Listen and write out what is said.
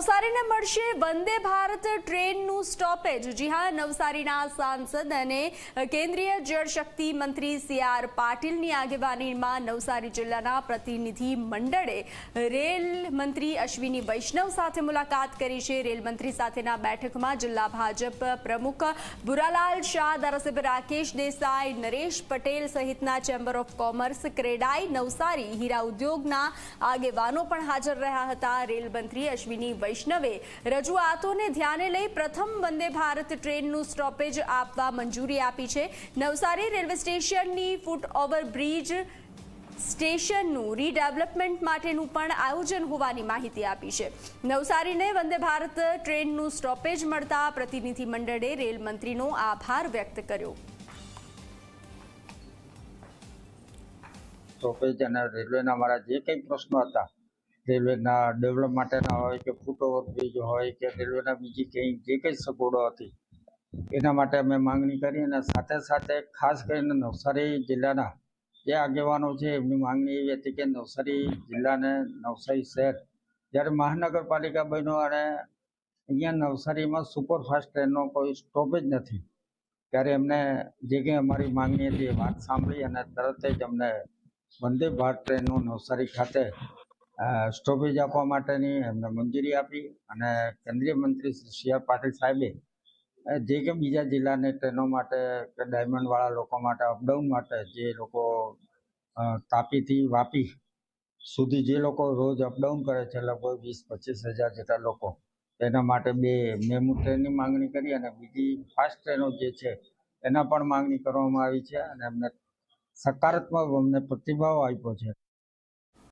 નવસારીને મળશે વંદે ભારત ટ્રેનનું સ્ટોપેજ. જી હા, નવસારીના સાંસદ અને કેન્દ્રીય જળશક્તિ મંત્રી સી આર પાટીલની આગેવાનીમાં નવસારી જિલ્લાના પ્રતિનિધિ મંડળે રેલ મંત્રી અશ્વિની વૈષ્ણવ સાથે મુલાકાત કરી છે. રેલ મંત્રી સાથેના બેઠકમાં જિલ્લા ભાજપ પ્રમુખ ભુરાલાલ શાહ, ધારાસભ્ય રાકેશ દેસાઈ, નરેશ પટેલ સહિતના chamber of commerce, CREDAI, Navsari, હીરા ઉદ્યોગના આગેવાનો પણ હાજર રહ્યા હતા. રેલ મંત્રી અશ્વિની વૈષ્ણવે. રજૂઆતોને ધ્યાને લઈ પ્રથમ વંદે ભારત ટ્રેનનું સ્ટોપેજ આપવા મંજૂરી આપી છે. નવસારી રેલવે સ્ટેશનની ફૂટ ઓવર બ્રિજ સ્ટેશનનું રીડેવલપમેન્ટ માટેનું પણ આયોજન હોવાની માહિતી આપી છે. નવસારીને વંદે ભારત ટ્રેનનું સ્ટોપેજ મળતા પ્રતિનિધિ મંડળે રેલ મંત્રીનો આભાર વ્યક્ત કર્યો. સ્ટોપેજ અને રેલવેના મારા જે કંઈ પ્રશ્નો હતા રેલવેના ડેવલપ માટેના હોય કે ફૂટ ઓવરબ્રિજ હોય કે રેલવેના બીજી કંઈ જે કંઈ સગવડો હતી, એના માટે અમે માંગણી કરી અને સાથે સાથે ખાસ કરીને નવસારી જિલ્લાના જે આગેવાનો છે, એમની માંગણી એવી હતી કે નવસારી જિલ્લાને નવસારી શહેર, જ્યારે મહાનગરપાલિકા બન્યો અને અહીંયા નવસારીમાં સુપરફાસ્ટ ટ્રેનનો કોઈ સ્ટોપેજ નથી, ત્યારે એમને જે કંઈ અમારી માંગણી હતી એ વાત સાંભળી અને તરત જ અમને વંદે ભારત ટ્રેનનું નવસારી ખાતે સ્ટોપેજ આપવા માટેની એમને મંજૂરી આપી અને કેન્દ્રીય મંત્રી શ્રી સી આર પાટીલ સાહેબે જે કે બીજા જિલ્લાની ટ્રેનો માટે કે ડાયમંડવાળા લોકો માટે અપડાઉન માટે જે લોકો તાપીથી વાપી સુધી જે લોકો રોજ અપડાઉન કરે છે, લગભગ વીસ પચીસ હજાર જેટલા લોકો એના માટે બે મેમુ ટ્રેનની માંગણી કરી અને બીજી ફાસ્ટ ટ્રેનો જે છે, એના પણ માંગણી કરવામાં આવી છે અને એમને સકારાત્મક અમને પ્રતિભાવ આપ્યો છે.